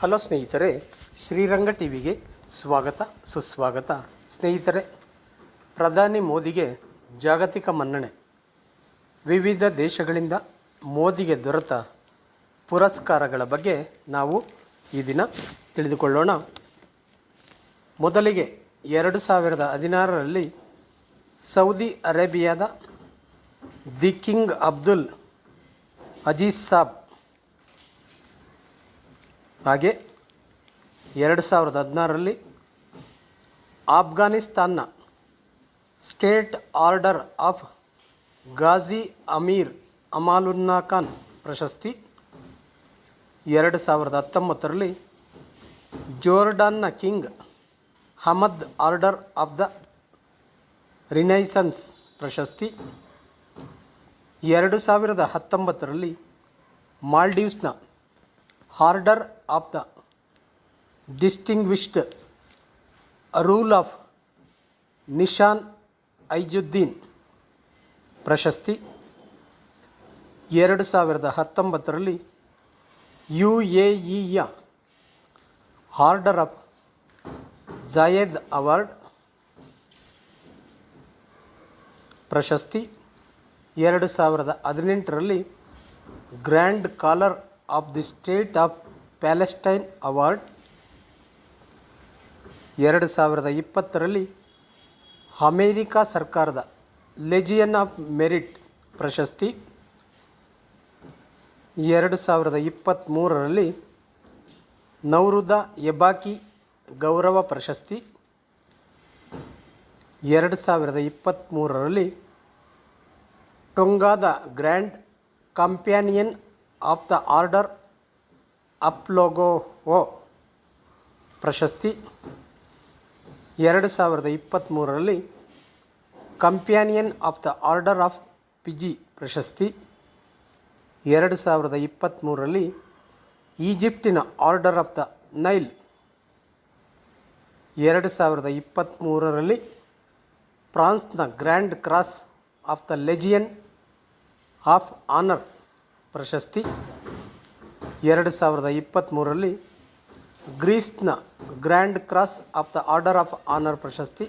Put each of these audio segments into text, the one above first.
Hello ಸ್ನೇಹಿತರೆ, Sriranga T ವಿಗೆ ಸ್ವಾಗತ, ಸುಸ್ವಾಗತ. ಸ್ನೇಹಿತರೆ, ಪ್ರಧಾನಿ ಮೋದಿಗೆ ಜಾಗತಿಕ ಮನ್ನಣೆ. ವಿವಿಧ ದೇಶಗಳಿಂದ ಮೋದಿಗೆ ದೊರೆತ ಪುರಸ್ಕಾರಗಳ ಬಗ್ಗೆ ನಾವು ಈ ದಿನ ತಿಳಿದುಕೊಳ್ಳೋಣ. ಮೊದಲಿಗೆ ಎರಡು ಸಾವಿರದ ಹದಿನಾರರಲ್ಲಿ ಸೌದಿ ಅರೇಬಿಯಾದ ದಿ ಕಿಂಗ್ ಅಬ್ದುಲ್ ಅಜೀಜ್ ಸಾಬ್ ಹಾಗೆ ಎರಡು ಸಾವಿರದ ಹದಿನಾರರಲ್ಲಿ ಆಫ್ಘಾನಿಸ್ತಾನ್ನ state order of Ghazi Amir Amanullah Khan ಪ್ರಶಸ್ತಿ ಎರಡು ಸಾವಿರದ ಹತ್ತೊಂಬತ್ತರಲ್ಲಿ ಜೋರ್ಡಾನ್ನ King Hamad order of the renaissance ಪ್ರಶಸ್ತಿ ಎರಡು ಸಾವಿರದ ಹತ್ತೊಂಬತ್ತರಲ್ಲಿ ಮಾಲ್ಡೀವ್ಸ್ನ order of the distinguished rule of Nishan Izzuddeen. ಪ್ರಶಸ್ತಿ ಎರಡು ಸಾವಿರದ ಹತ್ತೊಂಬತ್ತರಲ್ಲಿ ಯು ಎ ಇಯ ಆರ್ಡರ್ ಆಫ್ ಝಾಯೇದ್ ಅವಾರ್ಡ್. ಪ್ರಶಸ್ತಿ ಎರಡು ಸಾವಿರದ ಹದಿನೆಂಟರಲ್ಲಿ grand collar of the state of Palestine award ಎರಡು ಸಾವಿರದ ಇಪ್ಪತ್ತರಲ್ಲಿ ಅಮೇರಿಕಾ ಸರ್ಕಾರದ ಲೆಜಿಯನ್ ಆಫ್ ಮೆರಿಟ್ ಪ್ರಶಸ್ತಿ ಎರಡು ಸಾವಿರದ ಇಪ್ಪತ್ತ್ಮೂರರಲ್ಲಿ ನೌರುದ ಎಬಾಕಿ ಗೌರವ ಪ್ರಶಸ್ತಿ ಎರಡು ಸಾವಿರದ ಇಪ್ಪತ್ತ್ಮೂರರಲ್ಲಿ ಟೊಂಗಾದ grand companion of the order of Logohu ಪ್ರಶಸ್ತಿ ಎರಡು ಸಾವಿರದ ಇಪ್ಪತ್ತ್ಮೂರರಲ್ಲಿ companion of the order of Fiji ಪ್ರಶಸ್ತಿ ಎರಡು ಸಾವಿರದ ಇಪ್ಪತ್ತ್ಮೂರರಲ್ಲಿ ಈಜಿಪ್ಟಿನ ಆರ್ಡರ್ ಆಫ್ ದ ನೈಲ್ ಎರಡು ಸಾವಿರದ ಇಪ್ಪತ್ತ್ಮೂರರಲ್ಲಿ ಫ್ರಾನ್ಸ್ನ grand cross of the legion of honour ಪ್ರಶಸ್ತಿ ಎರಡು ಸಾವಿರದ ಇಪ್ಪತ್ತ್ಮೂರರಲ್ಲಿ ಗ್ರೀಸ್ನ grand cross of the order of honour ಪ್ರಶಸ್ತಿ.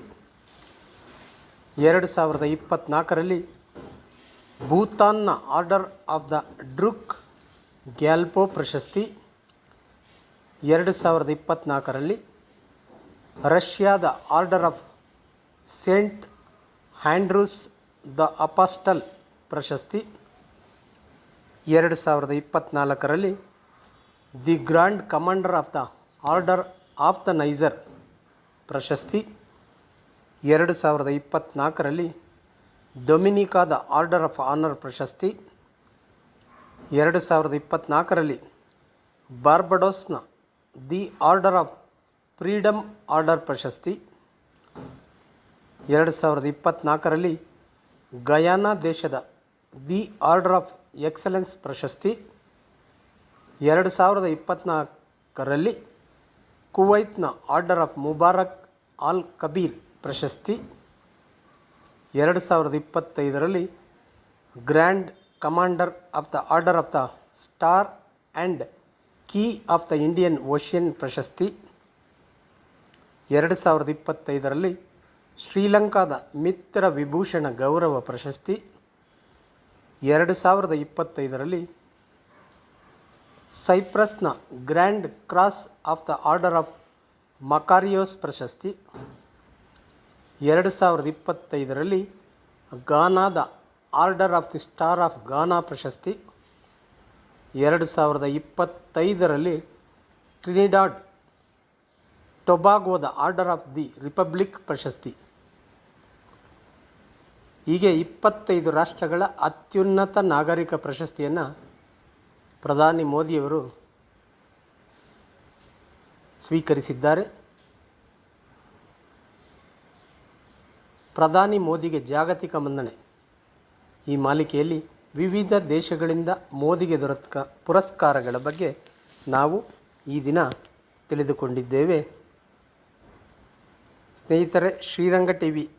ಎರಡು ಸಾವಿರದ ಇಪ್ಪತ್ತ್ನಾಲ್ಕರಲ್ಲಿ ಭೂತಾನ್ನ order of the Druk Gyalpo ಪ್ರಶಸ್ತಿ. ಎರಡು ಸಾವಿರದ ಇಪ್ಪತ್ತ್ನಾಲ್ಕರಲ್ಲಿ ರಷ್ಯಾದ order of Saint Andrew the apostle ಪ್ರಶಸ್ತಿ. ಎರಡು ಸಾವಿರದ ಇಪ್ಪತ್ತ್ನಾಲ್ಕರಲ್ಲಿ the grand commander of the order of the Niger ಪ್ರಶಸ್ತಿ ಎರಡು ಸಾವಿರದ ಇಪ್ಪತ್ತ್ನಾಲ್ಕರಲ್ಲಿ ಡೊಮಿನಿಕಾದ ಆರ್ಡರ್ ಆಫ್ ಆನರ್ ಪ್ರಶಸ್ತಿ ಎರಡು ಸಾವಿರದ ಇಪ್ಪತ್ತ್ನಾಲ್ಕರಲ್ಲಿ ಬಾರ್ಬಡೋಸ್ನ the order of freedom order ಪ್ರಶಸ್ತಿ ಎರಡು ಸಾವಿರದ ಇಪ್ಪತ್ತ್ನಾಲ್ಕರಲ್ಲಿ ಗಯಾನಾ ದೇಶದ ದಿ ಆರ್ಡರ್ ಆಫ್ ಎಕ್ಸಲೆನ್ಸ್ ಪ್ರಶಸ್ತಿ ಎರಡು ಸಾವಿರದ ಇಪ್ಪತ್ತ್ನಾಲ್ಕರಲ್ಲಿ ಕುವೈತ್ನ order of Mubarak Al Kabeer ಪ್ರಶಸ್ತಿ ಎರಡು ಸಾವಿರದ ಇಪ್ಪತ್ತೈದರಲ್ಲಿ grand commander of the order of the star and key of the Indian Ocean ಪ್ರಶಸ್ತಿ ಎರಡು ಸಾವಿರದ ಇಪ್ಪತ್ತೈದರಲ್ಲಿ ಶ್ರೀಲಂಕಾದ ಮಿತ್ರ ವಿಭೂಷಣ ಗೌರವ ಪ್ರಶಸ್ತಿ ಎರಡು ಸಾವಿರದ ಇಪ್ಪತ್ತೈದರಲ್ಲಿ ಸೈಪ್ರಸ್ನ grand cross of the order of Makarios ಪ್ರಶಸ್ತಿ ಎರಡು ಸಾವಿರದ ಇಪ್ಪತ್ತೈದರಲ್ಲಿ ಗಾನಾದ order of the star of Ghana ಪ್ರಶಸ್ತಿ ಎರಡು ಸಾವಿರದ ಇಪ್ಪತ್ತೈದರಲ್ಲಿ ಟ್ರಿನಿಡಾಡ್ ಟೊಬಾಗೋದ ಆರ್ಡರ್ ಆಫ್ ದಿ ರಿಪಬ್ಲಿಕ್ ಪ್ರಶಸ್ತಿ ಹೀಗೆ ಇಪ್ಪತ್ತೈದು ರಾಷ್ಟ್ರಗಳ ಅತ್ಯುನ್ನತ ನಾಗರಿಕ ಪ್ರಶಸ್ತಿಯನ್ನು ಪ್ರಧಾನಿ ಮೋದಿಯವರು ಸ್ವೀಕರಿಸಿದ್ದಾರೆ. ಪ್ರಧಾನಿ ಮೋದಿಗೆ ಜಾಗತಿಕ ಮನ್ನಣೆ. ಈ ಮಾಲಿಕೆಯಲ್ಲಿ ವಿವಿಧ ದೇಶಗಳಿಂದ ಮೋದಿಗೆ ದೊರೆತ ಪುರಸ್ಕಾರಗಳ ಬಗ್ಗೆ ನಾವು ಈ ದಿನ ತಿಳಿದುಕೊಂಡಿದ್ದೇವೆ. ಸ್ನೇಹಿತರೆ, ಶ್ರೀರಂಗ ಟಿ ವಿ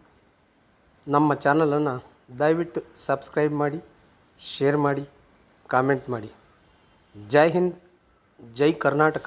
ನಮ್ಮ ಚಾನಲನ್ನು ದಯವಿಟ್ಟು ಸಬ್ಸ್ಕ್ರೈಬ್ ಮಾಡಿ ಶೇರ್ ಮಾಡಿ ಕಾಮೆಂಟ್ ಮಾಡಿ. ಜೈ ಹಿಂದ್ ಜೈ ಕರ್ನಾಟಕ.